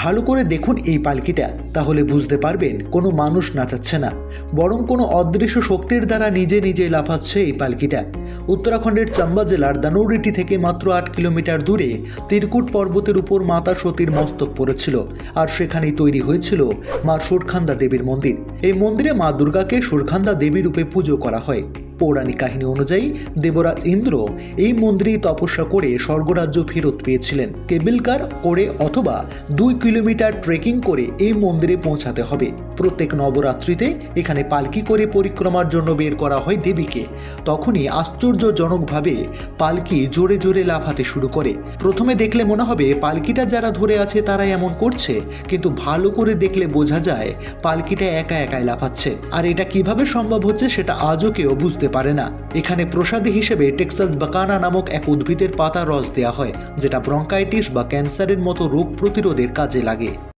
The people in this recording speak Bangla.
ভালো করে দেখুন এই পালকিটা, তাহলে বুঝতে পারবেন কোনো মানুষ নাচাচ্ছে না, বরং কোনো অদৃশ্য শক্তির দ্বারা নিজে নিজে লাফাচ্ছে এই পালকিটা। উত্তরাখণ্ডের চাম্বা জেলার দানৌরিটি থেকে মাত্র আট কিলোমিটার দূরে তিরকুট পর্বতের উপর মাতা সতীর মস্তক পড়েছিল, আর সেখানেই তৈরি হয়েছিল মা সুরখান্দা দেবীর মন্দির। এই মন্দিরে মা দুর্গাকে সুরখান্দা দেবী রূপে পুজো করা হয়। পৌরাণিক কাহিনী অনুযায়ী দেবরাজ ইন্দ্র এই মন্দিরেই তপস্যা করে স্বর্গরাজ্য ফেরত পেয়েছিলেন। কেবিল কার করে অথবা দুই কিলোমিটার ট্রেকিং করে এই মন্দিরে পৌঁছাতে হবে। প্রত্যেক নবরাত্রিতে এখানে পালকি করে পরিক্রমার জন্য বের করা হয় দেবীকে। তখনই আশ্চর্যজনকভাবে পালকি জোরে জোরে লাফাতে শুরু করে। প্রথমে দেখলে মনে হবে পালকিটা যারা ধরে আছে তারা এমন করছে, কিন্তু ভালো করে দেখলে বোঝা যায় পালকিটা একা একাই লাফাচ্ছে। আর এটা কীভাবে সম্ভব হচ্ছে সেটা আজও কেউ বুঝতে পারে না। এখানে প্রসাদী হিসেবে টেক্সাস বাকানা নামক এক উদ্ভিদের পাতা রস দেয়া হয়, যেটা ব্রঙ্কাইটিস বা ক্যান্সারের মতো রোগ প্রতিরোধের কাজে লাগে।